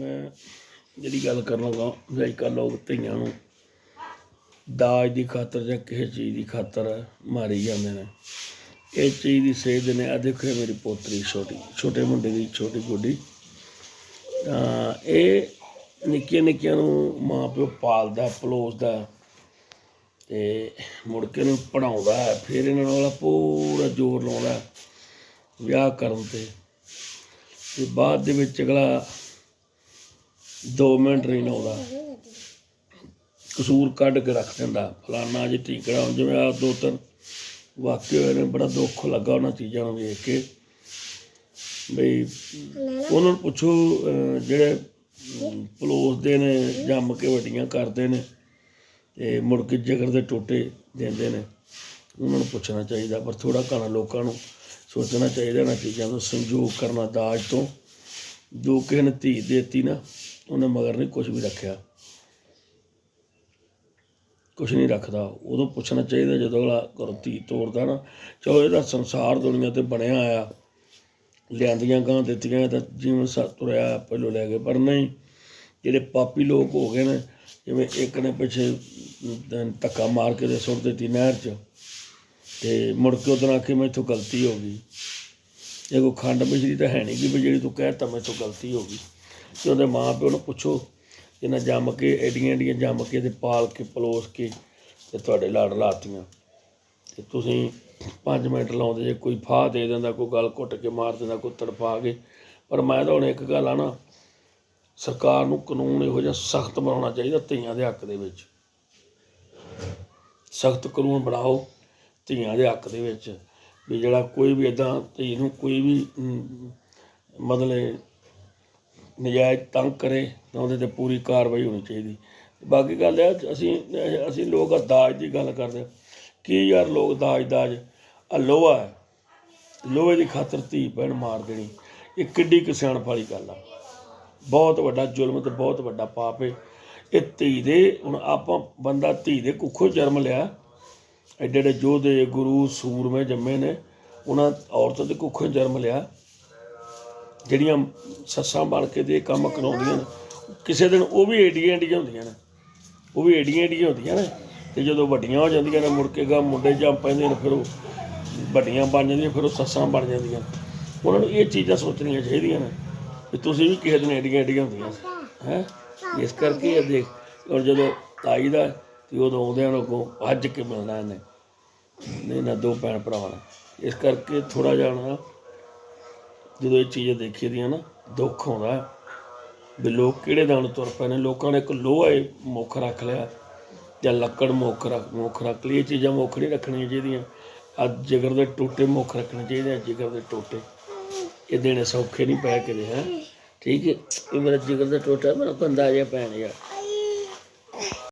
ਮੈਂ ਜਿਹੜੀ ਗੱਲ ਕਰਨ ਲੱਗਾ ਅੱਜ ਕੱਲ੍ਹ ਲੋਕ ਧੀਆਂ ਨੂੰ। ਦਾਜ ਦੀ ਖਾਤਰ ਜਾਂ ਕਿਸੇ ਚੀਜ਼ ਦੀ ਖਾਤਰ ਮਾਰੀ ਜਾਂਦੇ ਨੇ। ਇਹ ਚੀਜ਼ ਦੀ ਸੇਧ ਨੇ। ਆ ਦੇਖੋ ਇਹ ਮੇਰੀ ਪੋਤਰੀ ਛੋਟੀ, ਛੋਟੇ ਮੁੰਡੇ ਦੀ ਛੋਟੀ ਗੁੱਡੀ। ਤਾਂ ਇਹ ਨਿੱਕੀਆਂ ਨਿੱਕੀਆਂ ਨੂੰ ਮਾਂ ਪਿਓ ਪਾਲਦਾ, ਪਲੋਸਦਾ ਤੇ ਮੁੜ ਕੇ ਨੂੰ ਪੜਾਉਂਦਾ ਫਿਰ ਇਹਨਾਂ ਨਾਲ ਪੂਰਾ ਜ਼ੋਰ ਲਾਉਂਦਾ ਵਿਆਹ ਕਰਨ ਤੇ। ਤੇ ਬਾਅਦ ਦੇ ਵਿੱਚ ਅਗਲਾ 2 ਮਿੰਟ ਨਹੀਂ ਲਾਉਂਦਾ। ਕਸੂਰ ਕੱਢ ਕੇ ਰੱਖ ਦਿੰਦਾ। ਫਲਾਨਾ ਜੀ ਟੀਕੜਾ, ਜਿਵੇਂ ਆ ਦੋ ਤਿੰਨ ਵਾਕਿਆ ਹੋਏ ਨੇ ਬੜਾ ਦੁੱਖ ਲੱਗਾ ਉਹਨਾਂ ਚੀਜ਼ਾਂ ਨੂੰ ਵੇਖ ਕੇ। ਬਈ ਉਹਨਾਂ ਨੂੰ ਪੁੱਛੋ ਜਿਹੜੇ ਪਲੋਸਦੇ ਨੇ, ਜੰਮ ਕੇ ਵੱਡੀਆਂ ਕਰਦੇ ਨੇ, ਤੇ ਮੁੜ ਕੇ ਜਗਰ ਦੇ ਟੋਟੇ ਦਿੰਦੇ ਨੇ। ਉਹਨਾਂ ਨੂੰ ਪੁੱਛਣਾ ਚਾਹੀਦਾ, ਪਰ ਥੋੜਾ ਘਣਾ ਲੋਕਾਂ ਨੂੰ ਸੋਚਣਾ ਚਾਹੀਦਾ ਇਹਨਾਂ ਚੀਜ਼ਾਂ ਤੋਂ ਸੰਯੋਗ ਕਰਨਾ ਦਾਜ ਤੋਂ। ਜੋ ਕਿਸੇ ਨੇ ਧੀ ਦੇਤੀ ਨਾ ਉਹਨੇ ਮਗਰ ਨਹੀਂ ਕੁਝ ਵੀ ਰੱਖਿਆ। ਕੁਝ ਨਹੀਂ ਰੱਖਦਾ। ਉਦੋਂ ਪੁੱਛਣਾ ਚਾਹੀਦਾ ਜਦੋਂ ਅਗਲਾ ਘਰੋਂ ਧੀ ਤੋੜਦਾ ਨਾ, ਚਲੋ ਇਹਦਾ ਸੰਸਾਰ ਦੁਨੀਆ ਤੇ ਬਣਿਆ ਆਇਆ। ਲਿਆਂਦੀਆਂ ਗਾਂ ਦਿੱਤੀਆਂ ਤਾਂ ਜੀਵਨ ਸਾ ਤੁਰਿਆ ਪਹਿਲੋਂ ਲੈ ਗਏ ਪਰ ਨਹੀਂ। ਜਿਹੜੇ ਪਾਪੀ ਲੋਕ ਹੋ ਗਏ ਨੇ, ਜਿਵੇਂ ਇੱਕ ਨੇ ਪਿੱਛੇ ਧੱਕਾ ਮਾਰ ਕੇ ਤੇ ਸੁੱਟ ਦਿੱਤੀ ਨਹਿਰ 'ਚ, ਤੇ ਮੁੜ ਕੇ ਉਹਦੋਂ ਆਖੇ ਮੈਥੋਂ ਗਲਤੀ ਹੋ ਗਈ। ਇਹ ਕੋ ਖੰਡ ਮਿਸ਼ਰੀ ਤਾਂ ਹੈ ਨਹੀਂ ਕਿ ਵੀ ਜਿਹੜੀ ਤੂੰ ਕਹਿਤਾ ਮੈਥੋਂ ਗਲਤੀ ਹੋ ਗਈ। ਤੇ ਉਹਦੇ ਮਾਂ ਪਿਓ ਨੂੰ ਪੁੱਛੋ, ਇਹਨਾਂ ਜੰਮ ਕੇ ਐਡੀਆਂ ਐਡੀਆਂ ਜੰਮ ਕੇ ਤੇ ਪਾਲ ਕੇ, ਪਲੋਸ ਕੇ ਤੇ ਤੁਹਾਡੇ ਲਾੜ ਲਾਤੀਆਂ। ਤੇ ਤੁਸੀਂ 5 ਮਿੰਟ ਲਾਉਂਦੇ ਜੇ, ਕੋਈ ਫਾਹ ਦੇ ਦਿੰਦਾ, ਕੋਈ ਗੱਲ ਘੁੱਟ ਕੇ ਮਾਰ ਦਿੰਦਾ, ਕੋਈ ਤੜਫਾ ਕੇ। ਪਰ ਮੈਂ ਤਾਂ ਹੁਣ ਇੱਕ ਗੱਲ ਆ ਨਾ, ਸਰਕਾਰ ਨੂੰ ਕਾਨੂੰਨ ਇਹੋ ਜਿਹਾ ਸਖਤ ਬਣਾਉਣਾ ਚਾਹੀਦਾ ਧੀਆਂ ਦੇ ਹੱਕ ਦੇ ਵਿੱਚ। ਸਖਤ ਕਾਨੂੰਨ ਬਣਾਓ ਧੀਆਂ ਦੇ ਹੱਕ ਦੇ ਵਿੱਚ। ਵੀ ਜਿਹੜਾ ਕੋਈ ਵੀ ਇਦਾਂ ਧੀ ਨੂੰ ਕੋਈ ਵੀ ਮਤਲਬ ਨਜਾਇਜ਼ ਤੰਗ ਕਰੇ, ਤਾਂ ਉਹਦੇ ਤੇ ਪੂਰੀ ਕਾਰਵਾਈ ਹੋਣੀ ਚਾਹੀਦੀ। ਬਾਕੀ ਗੱਲ ਹੈ ਅਸੀਂ ਅਸੀਂ ਲੋਕ ਦਾਜ ਦੀ ਗੱਲ ਕਰਦੇ ਹਾਂ। ਕੀ ਯਾਰ ਲੋਕ ਦਾਜ ਦਾਜ? ਆ ਲੋਹਾ ਹੈ। ਲੋਹੇ ਦੀ ਖਾਤਰ ਧੀ ਭੈਣ ਮਾਰ ਦੇਣੀ। ਇਹ ਕਿੱਡੀ ਕੁ ਸਿਆਣਪ ਵਾਲੀ ਗੱਲ ਆ। ਬਹੁਤ ਵੱਡਾ ਜ਼ੁਲਮ ਤੇ ਬਹੁਤ ਵੱਡਾ ਪਾਪ ਹੈ ਇਹ ਧੀ ਦੇ, ਹੁਣ ਆਪਾਂ ਬੰਦਾ ਧੀ ਦੇ ਕੁੱਖੋਂ ਜਨਮ ਲਿਆ। ਐਡੇ ਐਡੇ ਯੋਧੇ, ਗੁਰੂ, ਸੂਰਮੇ ਜੰਮੇ ਨੇ। ਉਹਨਾਂ ਔਰਤਾਂ ਦੇ ਕੁੱਖੋਂ ਜਨਮ ਲਿਆ। ਜਿਹੜੀਆਂ ਸੱਸਾਂ ਬਣ ਕੇ ਦੇ ਕੰਮ ਕਰਾਉਂਦੀਆਂ ਨੇ, ਕਿਸੇ ਦਿਨ ਉਹ ਵੀ ਏਡੀਆਂ ਏਡੀਆਂ ਹੁੰਦੀਆਂ ਨੇ। ਉਹ ਵੀ ਏਡੀਆਂ ਏਡੀਆਂ ਹੁੰਦੀਆਂ ਨੇ ਤੇ ਜਦੋਂ ਵੱਡੀਆਂ ਹੋ ਜਾਂਦੀਆਂ ਨੇ, ਮੁੜ ਕੇ ਗਾ ਮੁੰਡੇ ਜੰਮ ਪੈਂਦੇ ਨੇ, ਫਿਰ ਉਹ ਵੱਡੀਆਂ ਬਣ ਜਾਂਦੀਆਂ, ਫਿਰ ਉਹ ਸੱਸਾਂ ਬਣ ਜਾਂਦੀਆਂ ਉਹਨਾਂ ਨੂੰ ਇਹ ਚੀਜ਼ਾਂ ਸੋਚਣੀਆਂ ਚਾਹੀਦੀਆਂ ਨੇ ਵੀ ਤੁਸੀਂ ਵੀ ਕਿਸੇ ਦਿਨ ਏਡੀਆਂ ਏਡੀਆਂ ਹੁੰਦੀਆਂ ਹੈ? ਇਸ ਕਰਕੇ ਇਹ ਦੇਖ, ਹੁਣ ਜਦੋਂ ਤਾਈ ਦਾ ਤੇ ਉਦੋਂ ਆਉਂਦਿਆਂ ਨੂੰ ਕੋ ਭੱਜ ਕੇ ਮਿਲਣਾ ਇਹਨੇ? ਨਹੀਂ, ਨਾ ਦੋ ਭੈਣ ਭਰਾਵਾਂ ਨੇ। ਇਸ ਕਰਕੇ ਥੋੜਾ ਜਿਹਾ ਨਾ ਜਦੋਂ ਇਹ ਚੀਜ਼ਾਂ ਦੇਖੀ ਦੀਆਂ ਨਾ, ਦੁੱਖ ਆਉਂਦਾ ਵੀ ਲੋਕ ਕਿਹੜੇ ਦਾਣ ਤੁਰ ਪਏ ਨੇ? ਲੋਕਾਂ ਨੇ ਇੱਕ ਲੋਹਾ ਮੁੱਖ ਰੱਖ ਲਿਆ ਜਾਂ ਲੱਕੜ ਮੁੱਖ ਰੱਖ ਮੁੱਖ ਰੱਖ ਲਈ। ਇਹ ਚੀਜ਼ਾਂ ਮੁੱਖ ਨਹੀਂ ਰੱਖਣੀਆਂ ਚਾਹੀਦੀਆਂ। ਅੱਜ ਜਿਗਰ ਦੇ ਟੋਟੇ ਮੁੱਖ ਰੱਖਣੇ ਚਾਹੀਦੇ ਆ, ਜਿਗਰ ਦੇ ਟੋਟੇ। ਇਹ ਦੇਣੇ ਸੌਖੇ ਨਹੀਂ ਪੈ ਕੇ ਹੈ। ਠੀਕ ਹੈ। ਇਹ ਮੇਰਾ ਜਿਗਰ ਦਾ ਟੋਟਾ, ਮੇਰਾ ਕੰਦਾ ਜਿਹਾ ਪੈਣ ਯਾਰ।